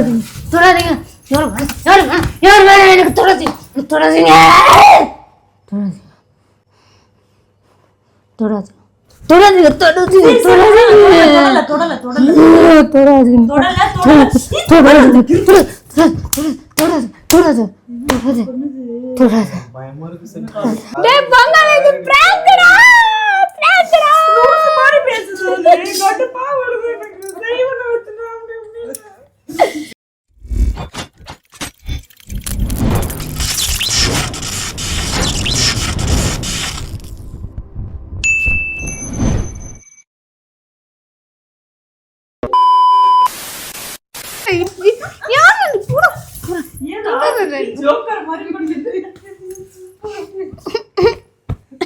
தொடாதீங்க. தொடாதீங்க யாருங்க யாருங்க யார் வேற எனக்கு தொடாதீங்க. தொடாதீங்க. தொடாதீங்க. தொடாதீங்க. தொடாதீங்க. தொடாதீங்க. தொடாதீங்க. தொடல தொடல. தொடாதீங்க. தொடாதீங்க. தொடாதீங்க. தொடாதீங்க. தொடாதீங்க. பயமா இருக்கு டேய் பங்காளி இது பிராங்க்டா பிராங்க்டா மாதிரி பேசுறது கடுப்பா வருது எனக்கு. தெய்வனை வச்சுனா ஜோக்கர் மாதிரி பண்ணிட்டு.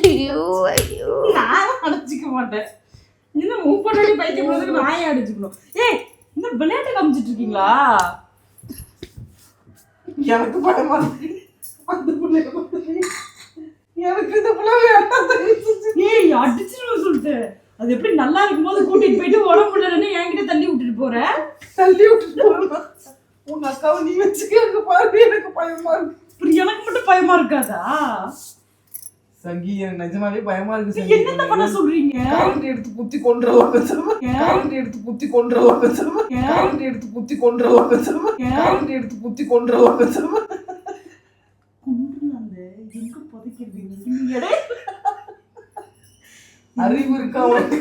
ஐயோ ஐயோ. நான் அடிச்சுக்க மாட்டேன். இன்னும் மூவ் பண்ணி பைத்தியம் போறதுக்கு நான் ஏன் அடிச்சுக்கணும். ஏய் இந்த விளையாட்டு காமிச்சிட்டு இருக்கீங்களா? எனக்கு இருக்கு. அந்த பார்த்து. எனக்கு இந்த பிள்ளை. ஏய் அடிச்சிருவேன் சொல்லிட்டு அது எப்படி நல்லா இருக்கும்போது கூட்டிட்டு போயிட்டு உடம்பு முடியலன்னு என்கிட்ட தள்ளி விட்டுட்டு போற? தள்ளி விட்டுட்டு போறேன். உங்க அக்காவை நீ வச்சுக்க பாரு எனக்கு பயமா இருக்கு இப்படி எனக்கு மட்டும் பயமா இருக்காதா சங்கி எனக்கு நிஜமாவே பயமா இருக்கு சங்கி என்னென்ன பண்ண சொல்றீங்க கரண்ட் எடுத்து குத்தி கொண்டுறலாம் கரண்ட் எடுத்து குத்தி கொண்டுறலாம் கரண்ட் எடுத்து குத்தி கொண்டுறலாம் கரண்ட் எடுத்து குத்தி கொண்டுறலாம் குண்டுனாங்க எங்க புதைக்கிறீங்க அறிவு இருக்கா உனக்கு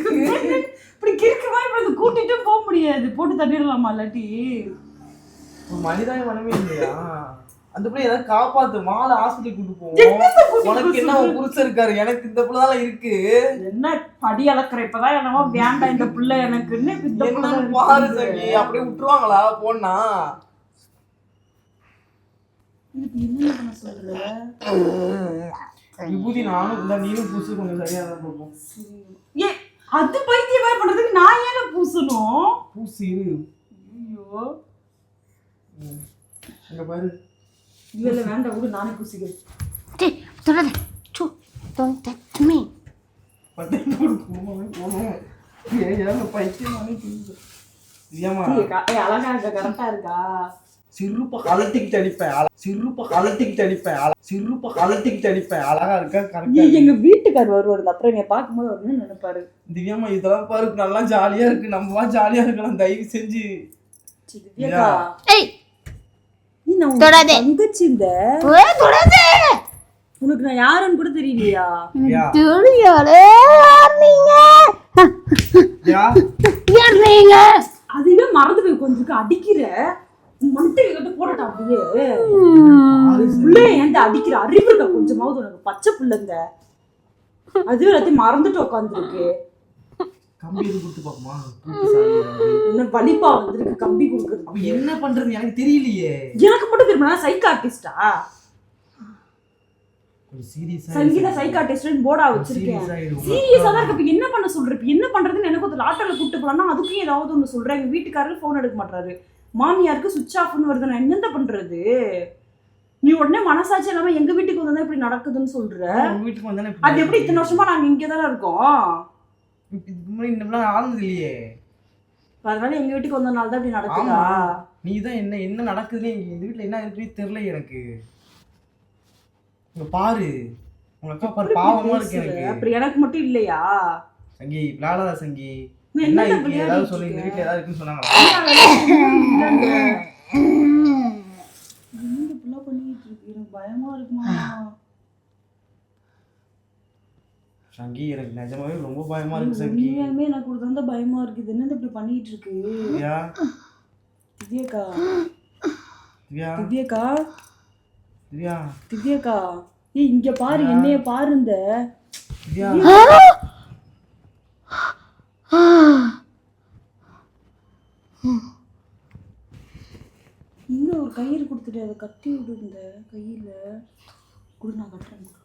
இப்படி கிறுக்கமா இப்ப இதை கூட்டிட்டு போக முடியாது போட்டு தட்டிடலாமா இல்லாட்டி மனிதாய மனமே இல்லையா? அந்த பிள்ளை ஏதாவது காப்பாத்து மாலை ஹாஸ்பிட்டல் கூட்டு போவோம். உனக்கு என்ன புருஷன் இருக்காரு? எனக்கு இந்த பிள்ளை தான் இருக்கு. என்ன படி அளக்குற? இப்பதான் என்னமோ வேண்டாம் இந்த பிள்ளை எனக்குன்னு என்னன்னு பாரு. சங்கி. அப்படியே விட்டுருவாங்களா? போனா விபூதி நானும் இந்த நீனும் பூசு கொஞ்சம் சரியா தான் பார்ப்போம் ஏ அது பைத்தியமா பண்றதுக்கு நான் ஏன் பூசணும்? பூசு ஐயோ. பாரு. இல்ல இல்ல வேண்டாம் விடு நானே பூசிக்கிறேன் டேய் தொடாத. சு போகணும் போகணும் ஏன் பைத்தியமானே ஏமா ஏய், க- ஏய், அழகா இருக்கா கரெக்டா இருக்கா? சிறுப்ப கலட்டிக்கிட்டு அடிப்பேன் சிறுப்ப கலட்டிக்கிட்டு அடிப்பேன் சிறுப்ப கலட்டிக்கிட்டு அடிப்பேன். அழகா இருக்கா கரெக்டா எங்க வீட்டுக்கார் வருவாரு அப்புறம் என்னை பார்க்கும்போது அவர் என்ன நினைப்பாரு? திவ்யாமா இதெல்லாம் பாரு நல்லா ஜாலியா இருக்கு. நம்ம ஜாலியா இருக்கலாம் தயவு செஞ்சு. நீ நான் தொடாதே. தங்கச்சி இந்த தொடாத. உனக்கு நான் யாருன்னு கூட தெரியலையா? யார் நீங்க யா. யார் நீங்க அதுவே மறந்து போய் கொஞ்சம் அடிக்கிற. மண்டை கிட்ட போடட்டா அப்படியே. பிள்ளைய ஏன்டா அடிக்கிற? அறிவு இருக்கா கொஞ்சமாவது உனக்கு? பச்சை பிள்ளைங்க. அதுவே எல்லாத்தையும் மறந்துட்டு உட்காந்துருக்கு கம்பி எதுவும் கொடுத்து ஏதாவது. என்ன வலிப்பா வந்திருக்கு கம்பி அப்ப கொடுக்கறது என்ன பண்றது எனக்கு தெரியலையே. எனக்கு மட்டும் தெரியுமா சீரியஸா சங்கீதா சைக்கார்டிஸ்ட் போர்டா வச்சிருக்கேன். சீரியஸா தான் இருக்கு என்ன பண்ண சொல்ற என்ன பண்றதுன்னு எனக்கு ஒரு லாட்டர்ல கூட்டு போலாம்னா அதுக்கும் ஏதாவது ஒண்ணு சொல்றேன். எங்க வீட்டுக்காரரு ஃபோன் எடுக்க மாட்டாரு மாமியாருக்கு சுவிட்ச் ஆஃப்னு வருது. நான் என்னத்த பண்றது? நீ உடனே மனசாட்சி இல்லாம எங்க வீட்டுக்கு வந்தா இப்படி நடக்குதுன்னு சொல்ற? வீட்டுக்கு அது எப்படி இத்தனை வருஷமா நாங்க இங்கே தானே இருக்கோம் முன்னாடி இந்த ஆனது இல்லையே. அதனால எங்க வீட்டுக்கு வந்தனால தான் இப்படி நடக்குதா. நீ தான் என்ன என்ன நடக்குதுன்னு இங்க இந்த வீட்ல என்ன இருக்குன்னு தெரியல எனக்கு. இங்க பாரு. உங்க அக்கா பாரு பாவமா இருக்கு எனக்கு. அப்படி எனக்கு மட்டும் இல்லையா? சங்கி விளையாடாத சங்கி. என்ன ஏதாவது சொல்லு இந்த வீட்ல ஏதாவது இருக்குன்னு சொன்னாங்களா? பண்ணிட்டு இருக்கு எனக்கு பயமா இருக்குமா? சங்கி எனக்கு நிஜமாவே ரொம்ப பயமா இருக்கு சங்கி. உண்மையாலுமே எனக்கு ஒரு தந்த பயமா இருக்குது. என்ன இப்படி பண்ணிட்டு இருக்கு திவ்யா? திவ்யாக்கா? திவ்யா? திவ்யாக்கா? திவ்யா? திவ்யாக்கா? ஏய் இங்க பாரு என்னைய பாரு இந்த. திவ்யா? இங்க ஒரு கயிறு கொடுத்துட்டு அதை கட்டி விடு இந்த கையில குடு நான் கட்டுறேன்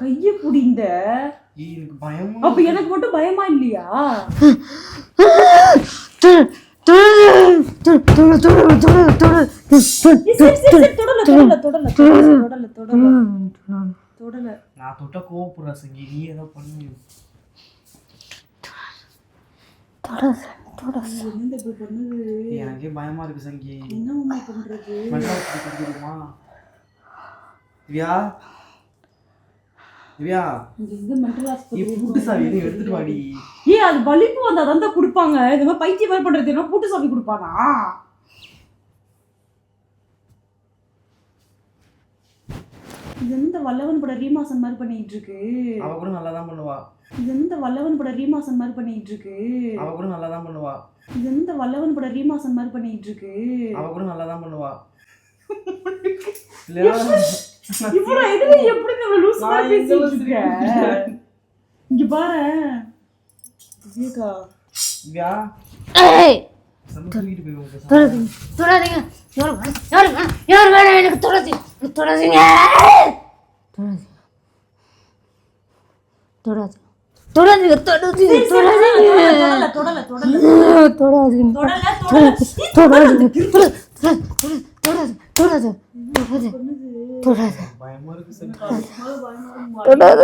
கையை புடிந்த அப்ப எனக்கு மட்டும் பயமா இல்லையா? நான் தொட்ட கோபுரம் செஞ்சு நீ ஏதோ பண்ணு. எனக்கே பயமா இருக்கு சங்கி. என்ன பண்றது? திவ்யா பூட்டு சாவி எடுத்துட்டு வாடி. ஏய் அது வலிப்பு வந்தா தான் கொடுப்பாங்க. இந்த மாதிரி பைத்தியம் மாதிரி பண்றது என்ன பூட்டு சாவி கொடுப்பானா? இது எந்த வல்லவன் பட ரீமாசன் மாதிரி பண்ணிட்டு இருக்கு? அவ கூட நல்லா தான் பண்ணுவா. இது எந்த வல்லவன் பட ரீமாசன் மாதிரி பண்ணிட்டு இருக்கு? அவ கூட நல்லா தான் பண்ணுவா. இது எந்த வல்லவன் பட ரீமாசன் மாதிரி பண்ணிட்டு இருக்கு? அவ கூட நல்லா தான் பண்ணுவா இல்லையா? இவ்வளவு எதுவே எப்படி நம்ம லூஸ் மாதிரி பேசிட்டு இருக்க? இங்க பாரு. விவேகா திவ்யா. ஏய். தொடாதீங்க தொடாதீங்க யாரும் வேணாம் யாரும் வேணாம் எனக்கு தொடாதீங்க தொடாதீங்க தொடாதீங்க தொடாதீங்க தொடாதீங்க தொடாதீங்க தொடாதீங்க தொடல தொடல தொடாதீங்க தொடாதீங்க தொடாதீங்க தொடாதீங்க தொடாதீங்க தொடாதீங்க தொடாத. தொடாத.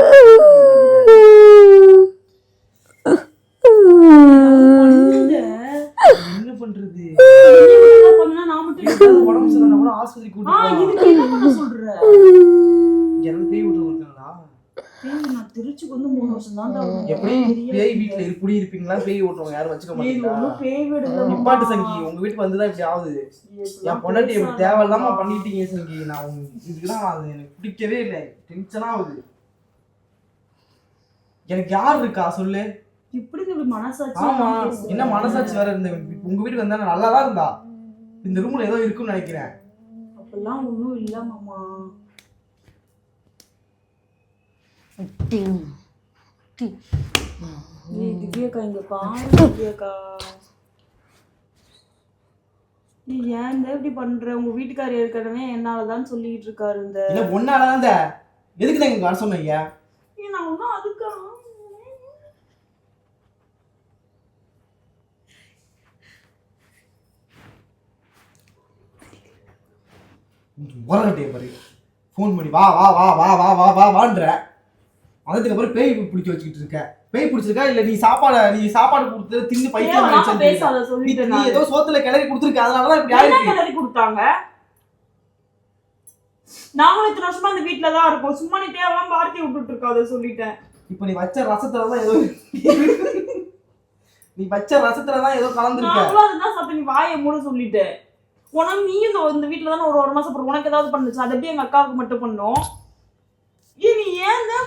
எப்படி? பேய் வீட்டுல இப்படி இருப்பீங்களா? பேய் ஓட்டுறவங்க யாரும் வச்சுக்க மாட்டீங்களா? நிப்பாட்டு சங்கி உங்க வீட்டுக்கு வந்துதான் இப்படி ஆகுது. என் பொண்டாட்டி இப்படி தேவையில்லாம பண்ணிட்டீங்க சங்கி. நான் உங்க இதுக்குதான் அது எனக்கு பிடிக்கவே இல்லை. டென்ஷனா ஆகுது. எனக்கு யார் இருக்கா? சொல்லு. இப்படி மனசாட்சி ஆமா. என்ன மனசாட்சி வேற இருந்த உங்க வீட்டுக்கு வந்தா நல்லா தான் இருந்தா. இந்த ரூம்ல ஏதோ இருக்கும்னு நினைக்கிறேன். அப்பெல்லாம் ஒண்ணும் இல்ல மாமா கத்தி திவ்யாக்கா இங்க பாரு நீ ஏன் இப்படி பண்ற? உங்க வீட்டுக்கார ஏற்கனவே என்னாலதான் சொல்லிட்டு இருக்காரு இந்த இல்ல ஒன்னாலதான் எதுக்கு நான் இங்க வர சொன்னீங்க? நான் ஒன்னும் அதுக்கா? உரகட்டைய பாரு. ஃபோன் பண்ணி வா வா வா வா வா வா வான்ற. அதுக்கு அப்புறம் பேய் பிடிக்க வச்சுக்கிட்டு இருக்க. பேய் பிடிச்சிருக்கா? இல்ல நீ சாப்பாடு நீ சாப்பாடு கொடுத்து தின்னு பைத்தியம் நீ. ஏதோ சோத்துல கிளறி கொடுத்துருக்க. அதனாலதான் இப்படி ஆயிருக்கு. கிளறி கொடுத்தாங்க? நாங்களும் இத்தனை வருஷமா இந்த வீட்டுல தான் இருக்கோம். சும்மா நீ தேவையில்லாம வார்த்தை விட்டுட்டு இருக்காத சொல்லிட்டேன். இப்ப நீ வச்ச ரசத்துல தான் ஏதோ நீ வச்ச ரசத்துல தான் ஏதோ கலந்துருக்க. நாங்களும் அதுதான் சாப்பிட்டு நீ வாயை மூட சொல்லிட்டேன். உனக்கு நீ இந்த வீட்டுல தானே ஒரு ஒரு மாசம் உனக்கு ஏதாவது பண்ணுச்சு? அது எப்படி எங்க அக்காவுக்கு மட்டும் பண்ணும்? இனி ஏன் தான்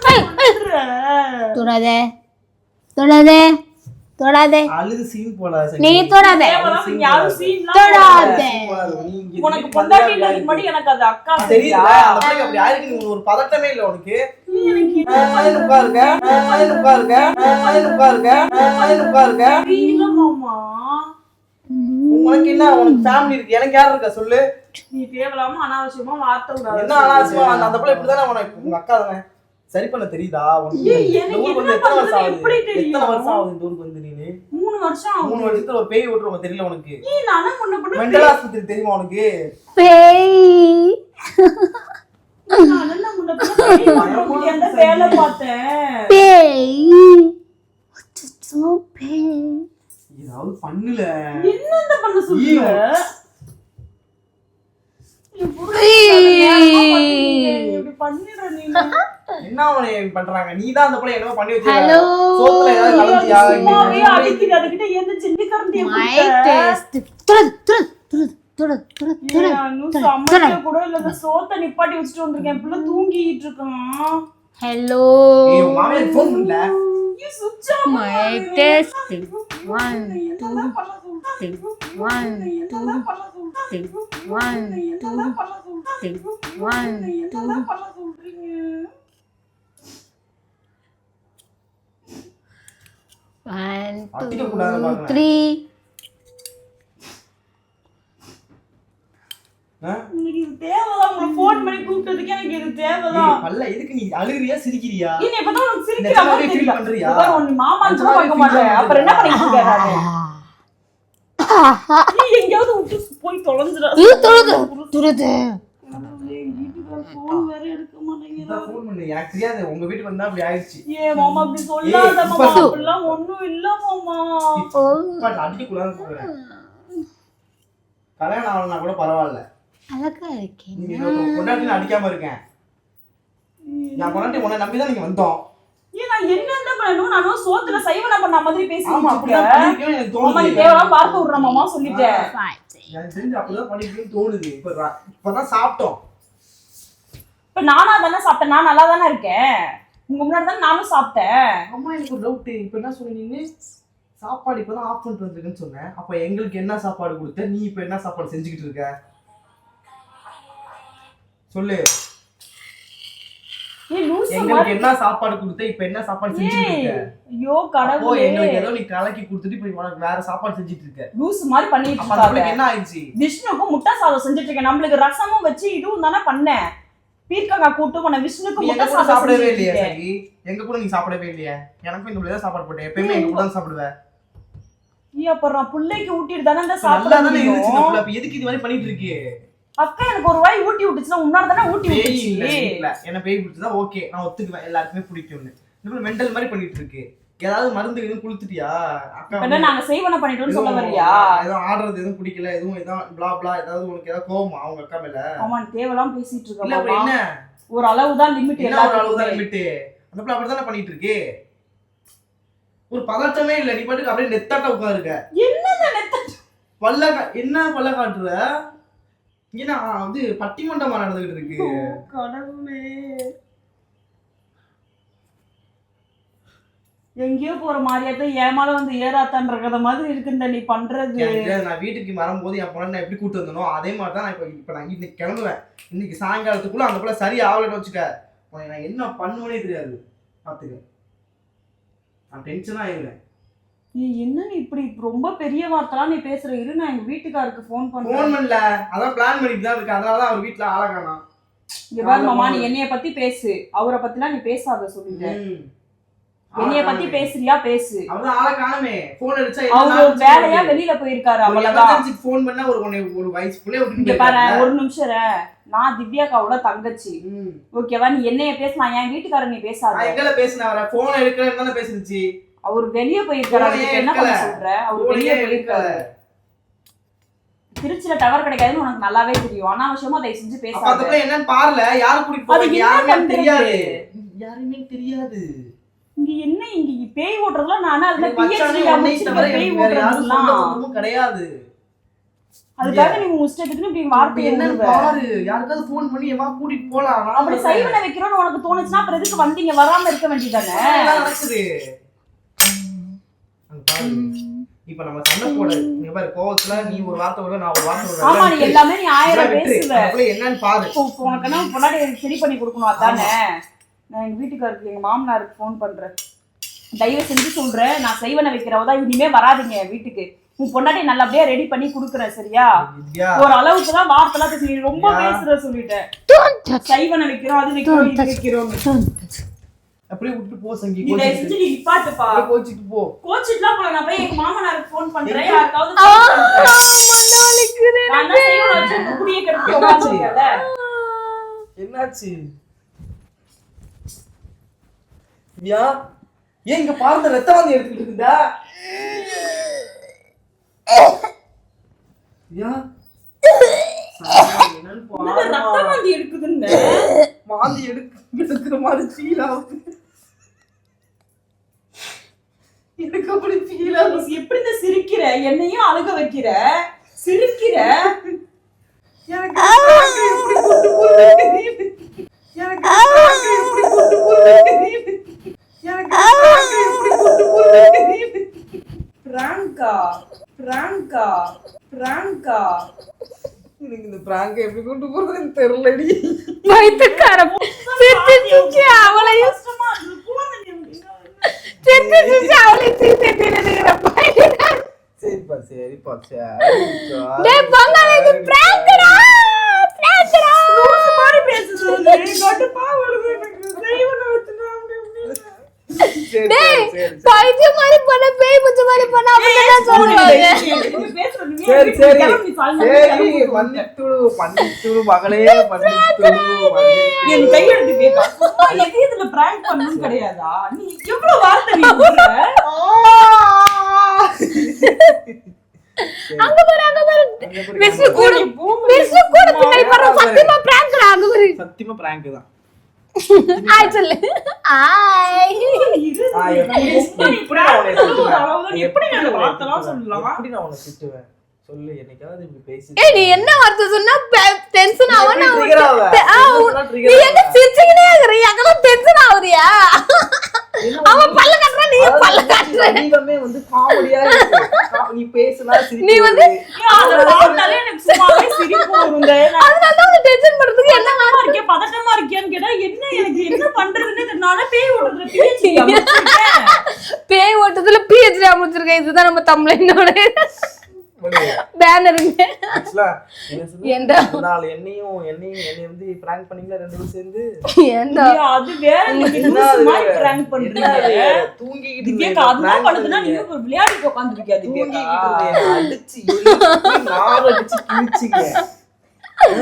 தொடாத. தொடாத. தொடாத. அழுது சீன் போடாத நீ தொடாத. யாரும் சீன் தொடாத? உனக்கு பொண்டாட்டி இல்லாத முன்னாடி எனக்கு அது அக்கா தெரியல அப்படி அப்படி. யாருக்கு நீ ஒரு பதட்டமே இல்ல உனக்கு? பதினு பாருங்க. பதினு பாருங்க. பதினு பாருங்க. பதினு பாருங்க. மாமா உனக்கு என்ன? உனக்கு ஃபேமிலி இருக்கு. எனக்கு யார் இருக்கா? சொல்லு. நீ தேவையில்லாம அனாவசியமா வார்த்தை விடாத என்ன அனாவசியமா? அந்த அந்த பிள்ளை இப்படிதானே உனக்கு உங்க அக்கா தானே? சரி பண்ண தெரியுதா? உனக்கு இந்த ஊருக்கு வந்து எத்தனை வருஷம் ஆகுது? எத்தனை வருஷம் ஆகுது இந்த ஊருக்கு வந்து நீனு? மூணு வருஷம் மூணு வருஷத்துல ஒரு பேய் ஓட்டுறவங்க தெரியல உனக்கு? நீ நானும் முன்ன பண்ண மெண்டல் ஆஸ்பத்திரி தெரியுமா உனக்கு? பேய் நானும் முன்ன பண்ண அந்த வேலை பார்த்தேன்? பேய். அச்சச்சோ, பேய். ஏதாவது பண்ணல. என்ன பண்ண சொல்லுங்க என்ன பண்றாங்க? நீ அந்த பிள்ளை என்னவோ பண்ணி வச்சிருக்க. சோத்துல ஏதாவது கலந்தியா சும்மாவே அடிக்குது கூட இல்ல. அந்த நிப்பாட்டி வச்சிட்டு வந்திருக்கேன். பிள்ளை தூங்கிட்டு இருக்கான். Hello My testing. One, two, three. One, two, three. One, two, three. One, two. One, two, three. Phone பண்ணி கூப்பிட்டதுக்கு எனக்கு இது தேவைதான். பல்ல எதுக்கு நீ அழுகுறியா சிரிக்கிறியா? நீ இப்பதான் உனக்கு சிரிக்கிற மாதிரி. பண்றியா? உன் மாமான்னு பார்க்க மாட்டேன். அப்புறம் என்ன? பண்ணிட்டு? நீ எங்கேயாவது விட்டு போய் தொலைஞ்சிட. எனக்கு தெரியாது. உங்க வீட்டுக்கு வந்தா அப்படி ஆயிடுச்சு ஏ மாமா அப்படி சொல்லாத மாமா. அப்படிலாம் ஒண்ணும் இல்ல மாமா. அடிக்க கல்யாணம் ஆகலனா கூட பரவாயில்ல. அழகா இருக்கேன். நீங்க கொண்டாட்டி நான் அடிக்காம இருக்கேன். நான் கொண்டாட்டி உன்னை நம்பி தான் நீங்க வந்தோம். ஏன் நான் என்னென்ன பண்ணணும்? நானும் சோத்துல சைவனா பண்ண மாதிரி ஆமா எனக்கு நீ தோணுது. தேவலாம் பார்க்க விடுற மாமா சொல்லிட்டேன் எனக்கு தெரிஞ்சு அப்படிதான் பண்ணிருக்கேன்னு தோணுது. இப்ப இப்பதான் சாப்பிட்டோம். இப்ப நானா தானே சாப்பிட்டேன். நான் நல்லா தானே இருக்கேன். உங்க முன்னாடி தானே நானும் சாப்பிட்டேன். அம்மா எனக்கு ஒரு டவுட் இப்ப என்ன சொன்னீங்க சாப்பாடு இப்பதான் ஆஃப் பண்ணிட்டு வந்திருக்குன்னு சொன்னேன். அப்ப எங்களுக்கு என்ன சாப்பாடு கொடுத்த? நீ இப்ப என்ன சாப்பாடு செஞ்சுக்கிட்டு இருக்க? சொல்லு. எங்களுக்கு என்ன சாப்பாடு கொடுத்த இப்ப என்ன சாப்பாடு செஞ்சுட்டு இருக்க? ஐயோ கடவுளே. எங்களுக்கு ஏதோ நீ கலக்கி கொடுத்துட்டு இப்ப உனக்கு வேற சாப்பாடு செஞ்சுட்டு இருக்க. லூசு மாதிரி பண்ணிட்டு இருக்காங்க என்ன ஆயிடுச்சு? விஷ்ணுக்கும் முட்டை சாதம் செஞ்சுட்டு இருக்கேன். நம்மளுக்கு ரசமும் வச்சு இதுவும் தானே பண்ணேன் பீர்க்கங்காய் கூட்டு உன விஷ்ணுக்கு நீ முட்டை சாதம் சாப்பிடவே இல்லையா. சரி எங்க கூட நீ சாப்பிடவே இல்லையா? எனக்கும் இந்த தான் சாப்பாடு போட்டேன். எப்பயுமே எங்க கூட சாப்பிடுவேன் ஏய் அப்ப நான் பிள்ளைக்கு ஊட்டிட்டு தானே இந்த சாப்பிட எதுக்கு இது மாதிரி பண்ணிட்டு இருக்கு? அக்கா எனக்கு ஒரு வாய் ஊட்டி விட்டுச்சுன்னா உன்னால தானே ஊட்டி இல்ல விட்டுச்சு வீட்ல என்ன பேய் பிடிச்சதா ஓகே நான் ஒத்துக்குவேன். எல்லாருக்குமே பிடிக்கும்னு. இந்த மெண்டல் மாதிரி பண்ணிட்டு இருக்கு. ஏதாவது மருந்து எதுவும் குளுத்துட்டியா அக்கா நாங்க செய்வன பண்ணிட்டோம்னு சொல்ல வரியா எதுவும் ஆடுறது எதுவும் பிடிக்கல எதுவும் எதுவும் பிளா பிளா ஏதாவது உனக்கு ஏதாவது கோவமா? அவங்க அக்கா மேல? ஆமா தேவலாம் பேசிட்டு இல்ல இருக்க. என்ன? ஒரு அளவு தான் லிமிட் என்ன ஒரு அளவு தான் லிமிட் அந்த பிள்ளை அப்படித்தானே பண்ணிட்டு இருக்கு? ஒரு பதட்டமே இல்ல. நீ பாட்டுக்கு அப்படியே நெத்தாட்ட உட்காருக்க என்ன பல்ல என்ன பல்ல காட்டுற? இங்க நான் வந்து பட்டிமண்டமா நடந்துகிட்டு இருக்கு. கடவுளே. எங்கேயோ போற மாதிரியாத்த ஏமால வந்து ஏறாத்தான்ற கதை மாதிரி இருக்கு இந்த நீ பண்றது. நான் வீட்டுக்கு வரும்போது என் பொண்ணை நான் எப்படி கூட்டு வந்தனோ அதே மாதிரி தான் நான் இப்போ இப்போ நான் இன்னைக்கு கிளம்புவேன். இன்னைக்கு சாயங்காலத்துக்குள்ள அந்த பிள்ளை சரி ஆகலைன்னு வச்சுக்க. உனக்கு நான் என்ன பண்ணுவேனே தெரியாது. பார்த்துக்க நான் டென்ஷனாக ஆயிடுவேன் நீ என்ன இப்படி ரொம்ப பெரிய வார்த்தைலாம் நீ பேசுற? இரு நான் எங்க வீட்டுக்காருக்கு ஃபோன் ஃபோன் பண்றேன் பண்ணல. அதான் பிளான் பண்ணிட்டு தான் இருக்கு அதனால தான் அவர் வீட்டில் ஆள காணோம். இங்க பாரு மாமா நீ என்னைய பத்தி பேசு. அவரை பத்திலாம் நீ பேசாத சொல்லிட்டேன். என்னைய பத்தி. பேசுறியா? பேசு. அவர் தான் ஆளை காணமே. ஃபோன் அடிச்சா அவங்க ஒரு வேலையா வெளியில போயிருக்காரு அவ்வளவுதான். ஃபோன் பண்ணா ஒரு ஒரு வயசு பிள்ளைய இங்க பாரு? ஒரு நிமிஷம். நான் திவ்யாக்காவோட தங்கச்சி. ஓகேவா? நீ என்னைய பேசலாம் என் வீட்டுக்காரர் நீ பேசாத. எங்கல பேசினேன் அவரை? போன் எடுக்கிறேன்னு தானே பேசுனுச்சு அவர் வெளியே போயிருக்காரு. அதுக்கு என்ன பண்ண. சொல்ற? அவர் வெளியே. போயிருக்காரு. திருச்சியில டவர் கிடைக்காதுன்னு உனக்கு நல்லாவே தெரியும். அனாவசியமா தயவு செஞ்சு பேசாத. என்னன்னு பாருல. யாரு அது என்ன யாருமே? தெரியாது. யாருமே தெரியாது. இங்க என்ன இங்க பேய் ஓட்டுறதுலாம் நானே அதுல பிஹெச்டி பேய் ஓட்டுறதுலாம். கிடையாது. அதுக்காக நீ உன் இஷ்டத்துக்கு இப்படி வார்த்தை என்னன்னு பாரு. யாருக்காவது போன் பண்ணி எவா கூட்டிட்டு போலாம். அப்படி. சைவனை வைக்கிறோம்னு உனக்கு தோணுச்சுன்னா அப்புறம் எதுக்கு வந்தீங்க? வராம இருக்க வேண்டியதானே நடக்குது? பாரு. இப்ப நம்ம சண்டை போட பாரு கோவத்துல நீ ஒரு வார்த்தை விட நான் ஒரு வார்த்தை ஆமா நீ விட எல்லாமே நீ ஆயிரம் பேசுவ. என்னன்னு பாரு. உனக்கு என்ன பொண்டாட்டி எனக்கு சரி பண்ணி கொடுக்கணும் அதானே? நான் எங்க வீட்டுக்காருக்கு எங்க மாமனாருக்கு ஃபோன் பண்றேன். தயவு செஞ்சு சொல்றேன் நான் செய்வனை வைக்கிறவதா இனிமே வராதீங்க வீட்டுக்கு. உன் பொண்டாட்டி நல்லபடியா ரெடி பண்ணி கொடுக்குறேன் சரியா? ஒரு அளவுக்கு தான் நீ ரொம்ப. பேசுற சொல்லிட்டேன். சைவனை வைக்கிறோம் அது வைக்கிறோம். வைக்கிறோம். அப்படியே விட்டு போ சங்கி. நீ தயவு செஞ்சு நீ நிப்பாட்டுப்பா. கோச்சிட்டு போ. கோச்சிட்டுலாம் போல நான் போய் எங்க மாமனாருக்கு ஃபோன் பண்றேன்? யாருக்காவது என்னாச்சு? யா ஏன் இங்க பாருந்த ரத்த வாந்தி எடுத்துக்கிட்டு இருக்குதா யா. ரத்த வாந்தி எடுக்குதுன்னு? வாந்தி எடுக்க எடுக்கிற மாதிரி ஃபீல் ஆகுது. எனக்கு அப்படி ஃபீல் ஆகுது. நீ எப்படி இந்த சிரிக்கிற? என்னையும் அழுக வைக்கிற? சிரிக்கிற? எனக்கு எப்படி கொண்டு போறது தெரியுது? எனக்கு எப்படி கொண்டு போறது தெரியுது? எனக்கு எப்படி கொண்டு போறது தெரியுது? பிராங்கா பிராங்கா பிராங்கா. எனக்கு இந்த பிராங்க எப்படி கொண்டு போறதுன்னு தெரியலடி. சிரிச்சு அவளையும் கஷ்டமா இருக்கு. போங்க நீ அப்படின்னா. சிரிச்சு அவளையும் சிரிச்சு சரிப்பா சரிப்பா சரி டேய் பங்காளி இது பிராங்க்டா மாதிரி பேசுது எனக்கு. அப்படி. டேய் பைத்தியம் மாதிரி பண்ண பேய் மாதிரி பண்ண அப்படிதான் சொல்லுவாங்க. சரி சரி சரி. மன்னித்துடு மன்னித்துடு மகளே மன்னித்துடு என் கையெழுத்து கேட்கா எது இதுல பிராங்க் பண்ணணும் கிடையாதா? நீ எவ்வளவு வார்த்தை நீ? அங்க பாரு அங்க பாரு. விஷ்ணு கூட விஷ்ணு கூட பின்னாடி பாரு. சத்தியமா பிராங்க்டா அங்க பாரு. சத்தியமா பிராங்க் தான். ஹாய் சொல்லு. ஹாய் எப்படி நான் உன்னை திட்டுவேன்? எப்படி நான் உன்னை திட்டுவேன்? சொல்லு என்னைக்காவது இப்படி பேசி ஏய் நீ என்ன வார்த்தை சொன்னா டென்ஷன் ஆவ? நான் என்ன நீ இருக்கற? அங்கதான் டென்ஷன் ஆகுறியா? அவன் பல்ல கட்டுற நீ பல்ல கட்டுற. வடிவமே வந்து காமெடியா இருக்கு. கா- நீ பேசுனா சிரிப்பு நீ வந்து- வருது. ஏன் அதை பார்த்தாலே எனக்கு சும்மாவே சிரிப்பு வரும். இந்த நான் அதனால தான் வந்து டென்ஷன் பண்றதுக்கு என்ன பதட்டமா இருக்கே, பதட்டமா இருக்கியான்னு கேட்டா, என்ன எனக்கு? என்ன பண்றதுன்னே தெரியல. நானே பேய் அமைச்சிருக்கேன். பேய் ஓட்டத்துல பிஹெச்டி அமைச்சிருக்கேன் இதுதான் நம்ம தமிழ்னோட பேனருங்க என்ன? ஒரு நாள் என்னையும் என்னையும் என்னைய வந்து prank பண்ணீங்களா? ரெண்டு பேரும் சேர்ந்து? ஏன்டா ஐயா, அது வேற என்ன என்ன அது? பண்றீங்க. தூங்கிக்கிட்டு பண்ணுதுன்னா. நீங்க ஒரு விளையாடிட்டு அடிச்சு அடிச்சு கிழிச்சிங்க.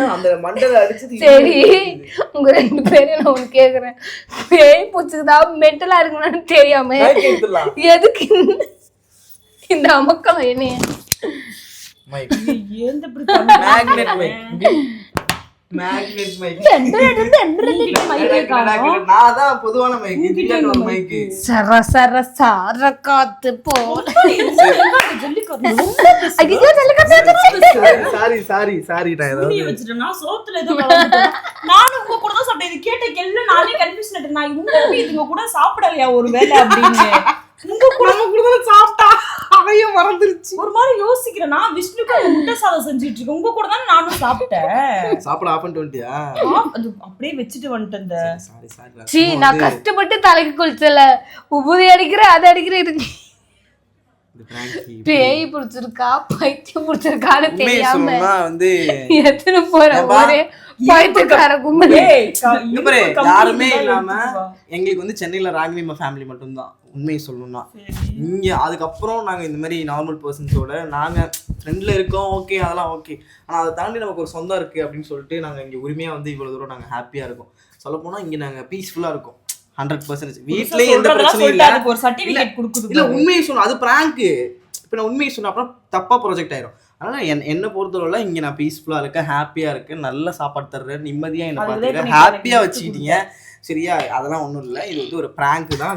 அந்த மண்டல சரி. உங்க ரெண்டு பேரும் நான் ஒண்ணு கேக்குறேன். பேய் பூச்சுக்குதா? மென்டலா இருக்குன்னு தெரியாம. எதுக்கு இந்த- இந்த அமக்கம் என்னைய? இப்படி நான் தான் பொதுவான மைக் ஒரு மைக் சர சர சார காத்து போ. சாரி சாரி சாரி நான் சோத்துல ஏதோ கலந்துட்டேன். நானும் உங்க கூட தான் சாப்பிட்டேன். இது கேட்ட கேள்வியில நானே ஆயிட்டேன். நான் இதுங்க கூட சாப்பிடலையா ஒருவேளை அப்படின்னு. உங்க கூட சாப்பிட்டா அதையும் மறந்துருச்சு. ஒரு மாதிரி யோசிக்கிறேன். நான் விஷ்ணுக்கு முட்டை சாதம் செஞ்சுட்டு இருக்கேன் உங்க கூட தானே நானும் சாப்பிட்டேன். சாப்பிட ஆஃப் பண்ணிட்டு வந்துட்டியா ஆ, அது அப்படியே வச்சுட்டு வந்துட்டேன் இந்த சாரி சாரி சீ நான் கஷ்டப்பட்டு தலைக்கு குளிச்சல. உபுதி அடிக்கிற அது அடிக்கிற இருக்கு பேய் பிடிச்சிருக்கா பைத்தியம் பிடிச்சிருக்கான்னு தெரியாம. எத்தனை போற ஒரே யாருமே இல்லாம. எங்களுக்கு வந்து சென்னையில ராகினி ஃபேமிலி மட்டும்தான். உண்மையை சொல்லணும்னா. இங்க அதுக்கப்புறம் நாங்க இந்த மாதிரி நார்மல் பர்சன்ஸோட நாங்க ஃப்ரெண்ட்ல இருக்கோம் ஓகே அதெல்லாம் ஓகே ஆனா அதை தாண்டி நமக்கு ஒரு சொந்தம் இருக்கு அப்படின்னு சொல்லிட்டு நாங்க இங்க உரிமையா வந்து இவ்வளவு தூரம் நாங்க ஹாப்பியா இருக்கோம். சொல்ல போனா இங்க நாங்க பீஸ்ஃபுல்லா இருக்கோம். ஹண்ட்ரட் பர்சன்டேஜ் வீட்லயே எந்த பிரச்சனையும் இல்ல. அதுக்கு ஒரு சர்டிபிகேட் கொடுக்குது இல்ல உண்மையை சொன்ன அது பிராங்க் இப்போ நான் உண்மையை சொன்ன அப்புறம் தப்பா ப்ரொஜெக்ட் ஆயிரும். அதனால என் என்னை பொறுத்தவரை இங்க நான் பீஸ்ஃபுல்லா இருக்கேன் ஹாப்பியா இருக்கேன் நல்ல சாப்பாடு தர்றேன் நிம்மதியா என்ன அதுதான் பாத்துக்கிறேன். இப்ப நீங்க ஹாப்பியா எனக்கு வச்சுக்கிட்டீங்க. சரியா? அதெல்லாம் ஒண்ணும் இல்ல. இது வந்து ஒரு பிராங்க் தான்.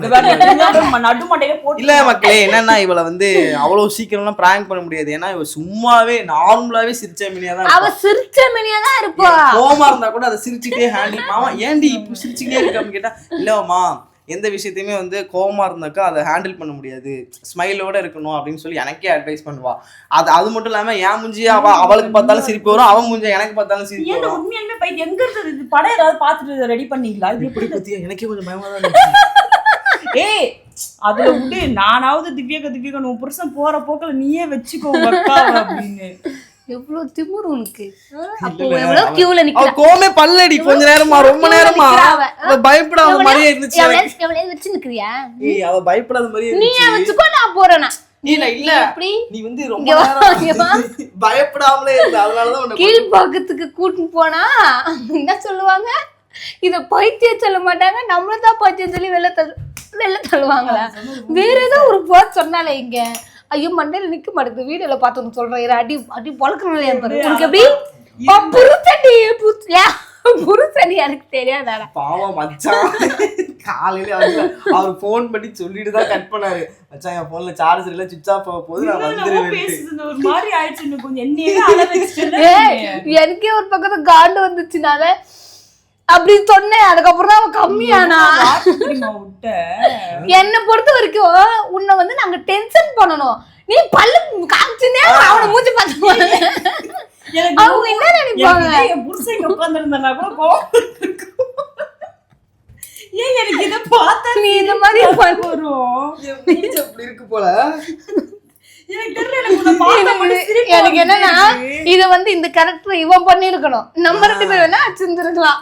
இல்ல மக்களே என்னன்னா இவளை வந்து அவ்வளவு சீக்கிரம்லாம் பிராங்க் பண்ண முடியாது. ஏன்னா இவ சும்மாவே நார்மலாவே சிரிச்ச மினியா தான் அவ சிரிச்ச மணியா தான் இருப்பா. கோமா இருந்தா கூட அதை சிரிச்சுட்டே ஹேண்டில் மாமா ஏன்டி இப்ப சிரிச்சுட்டே இருக்கு அப்படின்னு கேட்டா இல்லம்மா எந்த விஷயத்தையுமே வந்து கோவமா இருந்தாக்கா அதை ஹேண்டில் பண்ண முடியாது. ஸ்மைலோட இருக்கணும் அப்படின்னு சொல்லி எனக்கே அட்வைஸ் பண்ணுவா. அது அது மட்டும் இல்லாம என் மூஞ்சி அவ அவளுக்கு பார்த்தாலும் சிரிப்பு வரும் அவன் மூஞ்சி எனக்கு பார்த்தாலும் சிரிப்பு வரும். உண்மையாலுமே பைத்தியம்? எங்க இருந்தது? இது படம் ஏதாவது பார்த்துட்டு ரெடி பண்ணீங்களா? இது இப்படி எப்படி பத்தியா? எனக்கே கொஞ்சம் பயமா தான் ஏய் அதுல விட்டு நானாவது திவ்யாக்க திவ்யாக்க உன் புருஷன் போற போக்குல நீயே வச்சுக்கோ அப்படின்னு. எவ்வளவு திமிரு உனக்கு? அப்போ எவ்வளவு கியூல நிக்கிறா கோமே பல்லடி கொஞ்ச நேரமா ரொம்ப நேரமா. அவ. பயப்படாத மாதிரியே இருந்துச்சு எவ்வளவு வச்சு நிக்கிறியா ஏய் அவ பயப்படாத மாதிரியே நீ வச்சுக்கோ நான் போறேனா. இல்ல இல்ல. எப்படி? நீ வந்து ரொம்ப பயப்படாமலே இருந்த உன்னை கீழ்பாக்கத்துக்கு கூட்டின்னு போனா என்ன சொல்லுவாங்க? இத பைத்தியம் சொல்ல மாட்டாங்க. நம்மள தான் பைத்தியம் சொல்லி வெளில தள்ளு வெளில தள்ளுவாங்களா வேற ஏதோ ஒரு போட் சொன்னாலே இங்க. ஐயோ மண்டையில நிக்க மாட்டேங்குது. வீடியோல பார்த்து சொல்றேன். இரு, அடி அடி பொழக்கணும் என் பாரு. உனக்கு எப்படி? ஓ, புருஷடி புருஷ- ஏன், புருஷடி எனக்கு தெரியாதாடா. பாவம் மச்சான். காலையில வந்து அவர் ஃபோன் பண்ணி சொல்லிட்டு தான் கட் பண்ணாரு. மச்சான் என் போன்ல சார்ஜர் இல்ல சுவிட்ச் ஆஃப் ஆக போகுது நான் வந்துருவேன் ஒரு மாதிரி ஆயிடுச்சு எனக்கே ஒரு பக்கத்துல காண்டு வந்துச்சுனால அப்படி சொன்னேன். அதுக்கப்புறம் தான் அவன் கம்மியானா? என்னை பொறுத்த வரைக்கும் உன்னை வந்து நாங்க டென்ஷன் பண்ணணும். நீ பல்லு காமிச்சுனே அவனை மூஞ்சி பார்த்து அவங்க என்ன நினைப்பாங்க? என் புருஷன் இங்க உட்கார்ந்திருந்தா கூட கோவம். ஏன் எனக்கு இதை பார்த்தா நீ இந்த மாதிரி. வரும். அப்படி இருக்கு போல. எனக்கு என்னன்னா. இத வந்து இந்த கேரக்டர் இவன் பண்ணிருக்கணும் நம்ம ரெண்டு பேர் வேணா வச்சிருந்துருக்கலாம்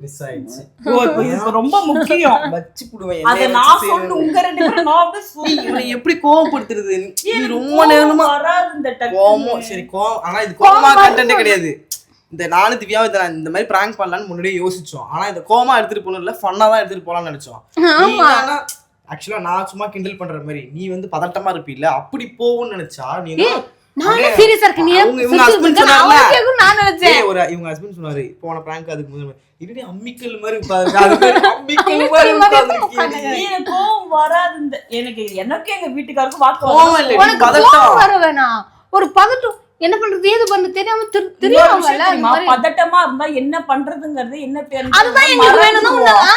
மிஸ் ஆயிடுச்சு ஓ, இப்ப இது ரொம்ப முக்கியம். வச்சு புடுவேன் அத நான் சொன்ன உங்க ரெண்டு பேரும் நான் அப்படியே சொல்லி- இவனை எப்படி கோவப்படுத்துறது? நீ எனக்கு ரொம்ப கோவம் நேரமா வராது இந்த டக்குன்னு. கோவம் சரி கோவம் ஆனா இது கோவமா கண்டென்ட் கிடையாது. இந்த நானும் இதை இந்த மாதிரி பிராங்க் பண்ணலாம்னு முன்னாடியே யோசிச்சோம். ஆனா இந்த கோவமா எடுத்துட்டு போகணும் இல்ல ஃபன்னா தான் எடுத்துட்டு போலாம்னு நினைச்சோம். ஆமா. ஆக்சுவலா நான் சும்மா கிண்டல் பண்ற மாதிரி நீ வந்து பதட்டமா இருப்பீல்ல அப்படி போகும்னு நினைச்சா நீ நானே சீரியஸா இருக்கு நீ இவங்க husband இருக்க, நான் நினைச்சேன். ஒரு இவங்க ஹஸ்பண்ட் சொன்னாரு போன பிராங்க் அதுக்கு முதல்ல இருடி அம்மிக்கல் மாதிரி உட்கார்ந்து அம்மிக்கல் மாதிரி உட்கார்ந்திருக்கீங்க. எனக்கு கோவம் வராது இந்த எனக்கு எனக்கு எங்க வீட்டுக்காருக்கும் வாக்கு கோவம். இல்லை, உனக்கு பதட்டம். கோவம் வர வேணாம் ஒரு பதட்டம். என்ன பண்றது? ஏது பண்ண தெரியாம தெரியாமல தெரியுமா? பதட்டமா இருந்தா என்ன பண்றதுங்கிறது என்ன பேரு அதுதான் எங்களுக்கு ஆ.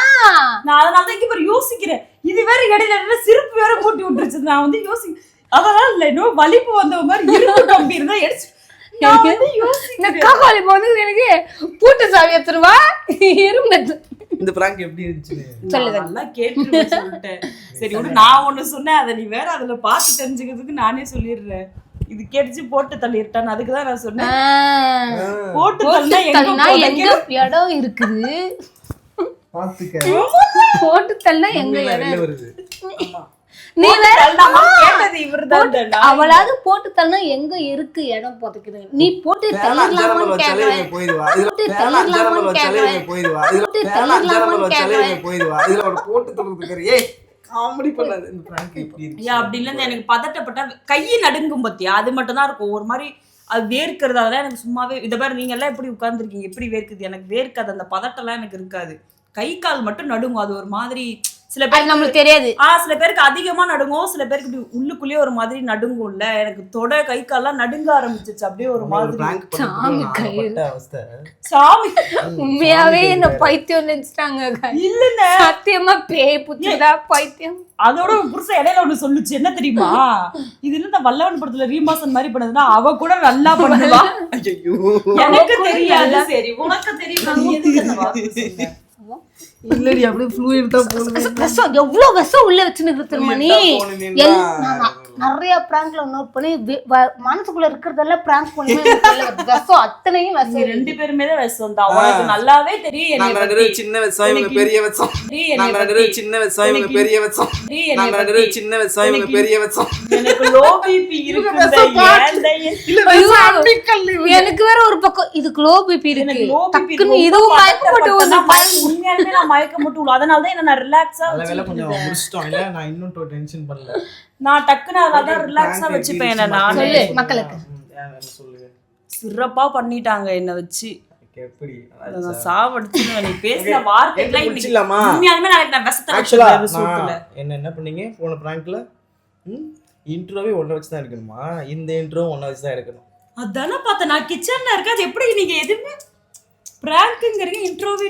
நான் அதனால தான் இங்க யோசிக்கிறேன். இது வேற இடையில இடையில சிரிப்பு வேற கூட்டி விட்டுருச்சு. நான் வந்து யோசி அதெல்லாம் இல்ல இன்னும் வலிப்பு வந்த மாதிரி இரும்பு கம்பி இருந்தா எடுத்து இந்த காக்காளி வந்து எனக்கு பூட்டு சாவி எடுத்துருவா இரும்பு இந்த பிராங்க் எப்படி இருந்துச்சு? சொல்லுது. நான் சரி விடு ஒண்ணு சொன்னேன் அதை நீ வேற அதுல பார்த்து தெரிஞ்சுக்கிறதுக்கு நானே சொல்லிடுறேன். இது கேட்டுச்சு போட்டு தள்ளிட்டான் அதுக்கு தான் நான் சொன்னேன். போட்டு தள்ளினா எங்க? இடம் இருக்குது. போட்டு தள்ளினா எங்க இடம் வருது. நீ போட்டு வேற தள்ளாம கேட்டது இவர்தான் அவளாவது போட்டு தள்ளினா எங்க இருக்கு இடம் புதைக்குது நீ போட்டு தள்ளிடலாமான்னு கேக்குறேன் போட்டு தள்ளிடலாமான்னு கேக்குறேன் போட்டு தள்ளிடலாமான்னு கேக்குறேன் போயிடுவா. இதுல போட்டு தள்ளுறதுக்கு ஏய் காமெடி பண்ணாது. இந்த பிராங்க் ஐயா இருந்துச்சு? அப்படி இல்லைன்னு எனக்கு பதட்டப்பட்டா கையை நடுங்கும் பத்தியா? அது மட்டும் தான் இருக்கும். ஒரு மாதிரி அது வேர்க்கிறது அதெல்லாம் எனக்கு சும்மாவே இதை பாரு நீங்க எல்லாம் எப்படி உட்கார்ந்துருக்கீங்க? எப்படி வேர்க்குது? எனக்கு வேர்க்காது அந்த பதட்டம்லாம் எனக்கு இருக்காது. கை கால் மட்டும் நடுங்கும். அது ஒரு மாதிரி சில பேர் நம்மளுக்கு தெரியாது. ஆ சில பேருக்கு அதிகமா நடுங்கும். சில பேருக்கு இப்படி உள்ளுக்குள்ளேயே ஒரு மாதிரி நடுங்கும்ல. எனக்கு தொட கை கால்லாம் நடுங்க ஆரம்பிச்சிச்சு அப்படியே ஒரு மாதிரி. சாமி உண்மையாவே என்ன பைத்தியம் நினைச்சிட்டாங்க இல்லைங்க. சத்தியமா பேய் புச்சுதா பைத்தியம். அதோட ஒரு புருஷன் இடையில ஒண்ணு சொல்லுச்சு. என்ன தெரியுமா? இது இந்த வல்லவன் படத்துல ரீமாசன் மாதிரி பண்ணதுன்னா அவ கூட நல்லா பண்ணுவா. ஐயோ எனக்கு தெரியாது. சரி உனக்கு தெரியும்? இல்லடி அப்படியே ஃப்ளூயிட் தான் போகணும் விஷம் எவ்வளவு விஷம் உள்ள வச்சுன்னு தெரியுமா நீ? போகணும்னா எல்- நான் ந- நிறைய பிராங்க்ல நோட் பண்ணி மனசுக்குள்ள இருக்கிறதெல்லாம் பிராங்க் பண்ணி விஷம் அத்தனையும் விஷம் ரெண்டு பேருமே தான் விஷம் தான். உனக்கு நல்லாவே தெரியும் நாங்க ரெண்டு. பேரும் சின்ன வச்சோம் இவங்க பெரிய என்னை நாங்க ரெண்டு. பேரும் சின்ன வச்சோம் இவங்க எனக்கு- பெரிய என்னை நாங்க ரெண்டு. பேரும் சின்ன வச்சோம் இவங்க எனக்கு- பெரிய வச்சோம் எனக்கு லோ பிபி இருக்கு விஷம் எனக்கு வேற ஒரு பக்கம் இதுக்கு லோ பிபி எனக்கு இருக்கு டக்குன்னு இதுவும் மயக்கம் போட்டு வந்து உண்மையாலுமே மயக்கம் போட்டு விழும். அதனால தான் என்ன நான் ரிலாக்ஸா நல்ல வேலை கொஞ்சம் முடிச்சிட்டோம். இல்ல நான் இன்னும் டென்ஷன் பண்ணல. நான் டக்குன்னு அதனால தான் ரிலாக்ஸா வச்சுப்பேன் என்ன நான். சொல்லு, மக்களுக்கு. சொல்லுங்க சிறப்பா பண்ணிட்டாங்க என்ன வச்சு. என்ன என்ன பண்ணீங்க? போன பிராங்க்ல இன்ட்ரோவே ஒன்றை வச்சு தான் எடுக்கணுமா? இந்த இன்ட்ரோ ஒன்றை வச்சு தான் எடுக்கணும். அதானே பார்த்தேன். நான் கிச்சன்ல இருக்கேன். அது எப்படி நீங்க எதுவுமே பிராங்க்குங்கிறீங்க இன்ட்ரோவே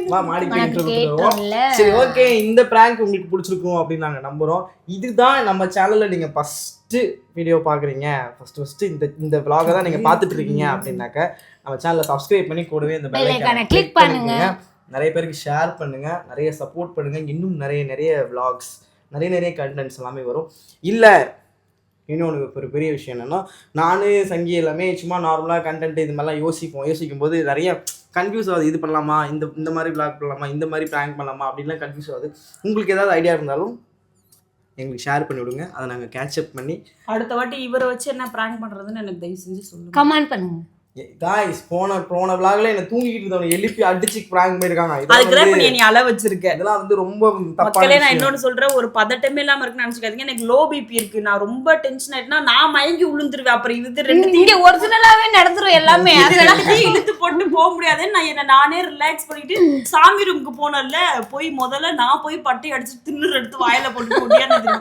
சரி ஓகே இந்த பிராங்க் உங்களுக்கு பிடிச்சிருக்கும் அப்படின்னு நாங்கள் நம்புகிறோம் இதுதான் நம்ம சேனலில் நீங்கள் ஃபஸ்ட்டு வீடியோ பார்க்குறீங்க. ஃபஸ்ட்டு ஃபஸ்ட்டு இந்த இந்த vlog-அ தான் நீங்கள் பார்த்துட்டு இருக்கீங்க அப்படின்னாக்க நம்ம சேனலை சப்ஸ்கிரைப் பண்ணி கூடவே இந்த click பண்ணுங்க. நிறைய பேருக்கு ஷேர் பண்ணுங்க. நிறைய சப்போர்ட் பண்ணுங்க. இன்னும் நிறைய நிறைய vlogs நிறைய நிறைய கண்டென்ட்ஸ் எல்லாமே வரும். இல்லை இன்னொன்று ஒரு பெரிய விஷயம் என்னன்னா நான் சங்கி எல்லாமே சும்மா நார்மலாக கண்டென்ட் இது மாதிரிலாம் யோசிப்போம். யோசிக்கும் போது நிறைய கன்ஃபியூஸ் ஆகுது இது பண்ணலாமா? இந்த இந்த மாதிரி vlog பண்ணலாமா? இந்த மாதிரி ப்ராங்க் பண்ணலாமா? அப்படின்லாம் கன்ஃபியூஸ் ஆகுது. உங்களுக்கு ஏதாவது ஐடியா இருந்தாலும் எங்களுக்கு ஷேர் பண்ணி விடுங்க. அதை நாங்கள் கேட்சப் பண்ணி அடுத்த வாட்டி இவரை வச்சு என்ன பிராங்க் பண்றதுன்னு எனக்கு தயவு செஞ்சு சொல்லுங்க. கமெண்ட் பண்ணுங்க. காய்ஸ் போன போன vlogல என்ன தூங்கிக்கிட்டு இருந்தவங்க எழுப்பி அடிச்சு ப்ராங்க் பண்ணியிருக்காங்க அதுக்கு நீ அள வச்சிருக்க? இதெல்லாம் வந்து ரொம்ப மக்களே நான். இன்னொன்னு சொல்றேன். ஒரு பதட்டமே இல்லாம இருக்குன்னு நினைச்சுக்காதீங்க. எனக்கு லோ பிபி இருக்கு. நான் ரொம்ப டென்ஷன் ஆயிட்டுனா நான் மயங்கி விழுந்துருவேன் அப்புறம் இது ரெண்டு இங்க ஒரிஜினலாவே நடந்துரும் எல்லாமே. இழுத்து போட்டு போக முடியாதுன்னு நான் என்ன நானே ரிலாக்ஸ் பண்ணிட்டு சாமி ரூமுக்கு போனேன்ல. போய் முதல்ல நான் போய் பட்டை அடிச்சு தின்னு எடுத்து வாயில போட்டு ஒடியானது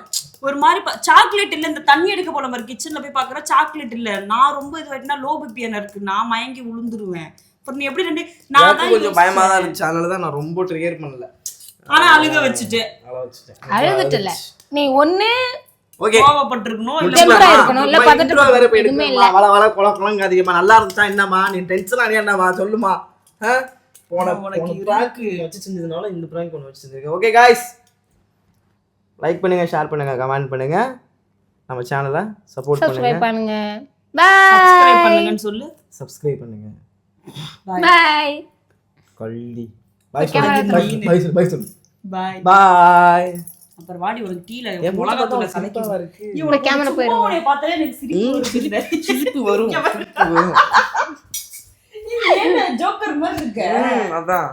ஒரு மாதிரி சாக்லேட் இல்ல. இந்த தண்ணி எடுக்க போன மாதிரி கிச்சன்ல போய் பாக்குற சாக்லேட் இல்ல. நான் ரொம்ப இது ஆயிட்டுனா லோ பிபி என்ன இருக்கு நான் மயங்கி விழுந்துருவேன் அப்புறம் நீ எப்படி ரெண்டு நான் தான் கொஞ்சம் பயமா தான். இருந்துச்சு. அதனால தான் நான் ரொம்ப ட்ரிகர் பண்ணல. ஆனா அழுக வச்சுட்டு அழுதுட்டுல நீ ஒண்ணு ஓகே. கோவப்பட்டிருக்கணும் இல்ல Temper ஆ இருக்கணும், இல்ல பதட்டம் வேற போய் எதுவுமே எடுக்கணுமா வள வள கொல கொலங்க அதிகமா. நல்லா இருந்துச்சா? என்னம்மா? நீ டென்ஷன் ஆனியா என்னம்மா? சொல்லுமா? போன போன. பிராங்க் வச்சு செஞ்சதுனால இந்த பிராங்க் ஒன்று வச்சு செஞ்சிருக்கேன் ஓகே காய்ஸ் லைக் பண்ணுங்க ஷேர் பண்ணுங்க கமெண்ட் பண்ணுங்க. நம்ம சேனலை சப்போர்ட் பண்ணுங்க. சப்ஸ்கிரைப் பண்ணுங்க. சப்ஸ்கிரைப் பாய் பண்ணுங்கன்னு சொல்லு. சப்ஸ்கிரைப் பண்ணுங்க. பாய் கள்ளி. பாய் சொல்லு. பாய் சொல்லு பாய் சொல்லு பாய் பாய் அப்புறம் வாடி ஒரு டீல என் மூஞ்சி மிளகா பார்த்தா தூளை உனக்கு சிரிப்பா கலக்கி இருக்கு. camera சும்மா போயிருங்க. உன்னைய பார்த்தாலே எனக்கு சிரிப்பு. சிரிப்பு சிரிப்பு வரும் சிரிப்பு வரும். நீ என்ன ஜோக்கர் மாதிரி இருக்க? அதான்.